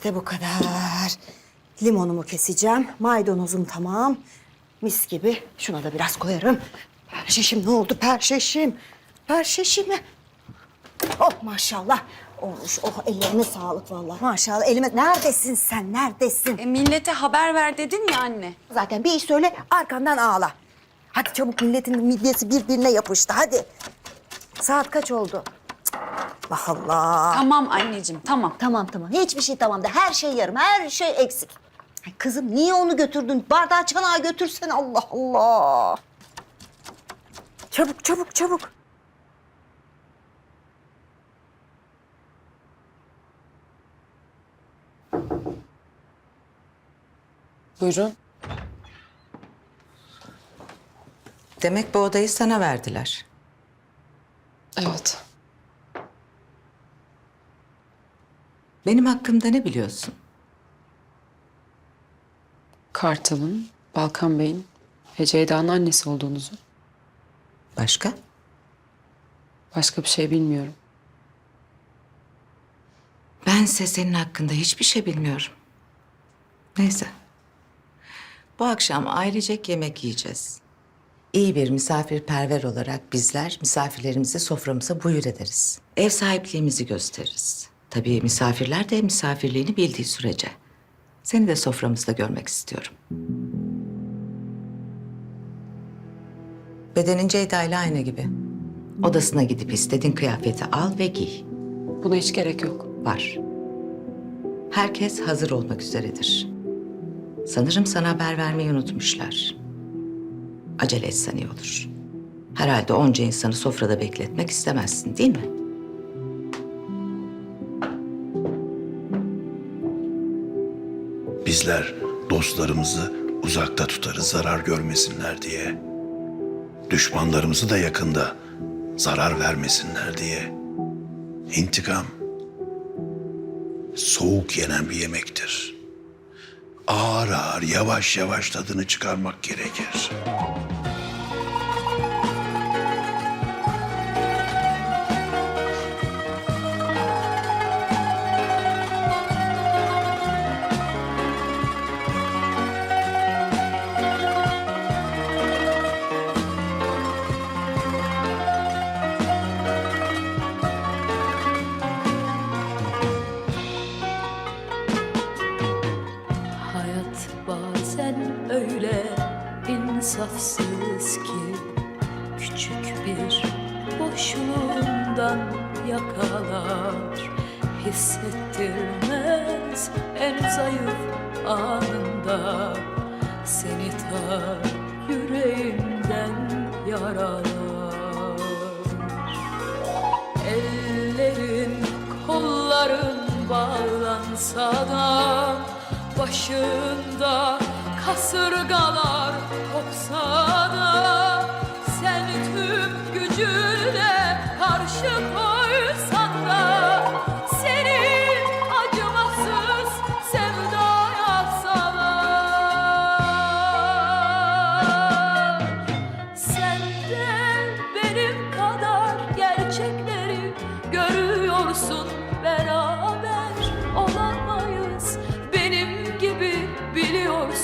İşte bu kadar. Limonumu keseceğim. Maydanozum tamam. Mis gibi. Şuna da biraz koyarım. Perşeşim ne oldu perşeşim? Perşeşimi. Oh maşallah. Olmuş. Oh ellerine sağlık vallahi. Maşallah elime. Neredesin sen? Neredesin? E, millete haber ver dedin ya anne. Zaten bir iş söyle arkandan ağla. Hadi çabuk milletin midyesi birbirine yapıştı hadi. Saat kaç oldu? Allah Allah. Tamam anneciğim tamam. Tamam tamam. Hiçbir şey tamam da her şey yarım, her şey eksik. Ay kızım niye onu götürdün? Bardağı çanağı götürsen Allah Allah. Çabuk çabuk çabuk. Buyurun. Demek bu odayı sana verdiler. Evet. Benim hakkımda ne biliyorsun? Kartal'ın, Balkan Bey'in ve Ceyda'nın annesi olduğunuzu. Başka? Başka bir şey bilmiyorum. Bense senin hakkında hiçbir şey bilmiyorum. Neyse. Bu akşam ailecek yemek yiyeceğiz. İyi bir misafirperver olarak bizler misafirlerimizi soframıza buyur ederiz. Ev sahipliğimizi gösteririz. Tabii misafirler de misafirliğini bildiği sürece. Seni de soframızda görmek istiyorum. Bedenin Ceyda ile aynı gibi. Odasına gidip istediğin kıyafeti al ve giy. Buna hiç gerek yok. var. Herkes hazır olmak üzeredir. Sanırım sana haber vermeyi unutmuşlar. Acele etsen iyi olur. Herhalde onca insanı sofrada bekletmek istemezsin değil mi? Bizler dostlarımızı uzakta tutarız zarar görmesinler diye. Düşmanlarımızı da yakında zarar vermesinler diye. İntikam soğuk yenen bir yemektir. Ağır ağır, yavaş yavaş tadını çıkarmak gerekir. İnsafsız ki Küçük bir boşluğundan yakalar. Hissettirmez en zayıf anında. Seni ta yüreğinden yaralar. Ellerin, kolların bağlansa da Başında kasırgalar kopsa da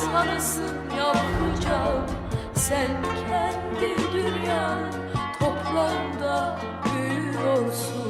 insanısın yavrucağım Sen kendi dünyanın toprağında büyüyorsun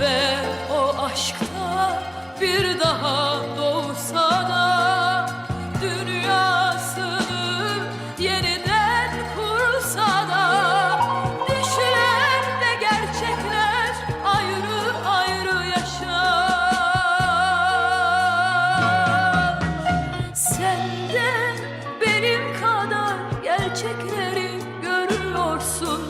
Ve o aşkta bir daha doğsa da Dünyasını yeniden kursa da Düşler gerçekler ayrı ayrı yaşar. Sen de benim kadar gerçekleri görüyorsun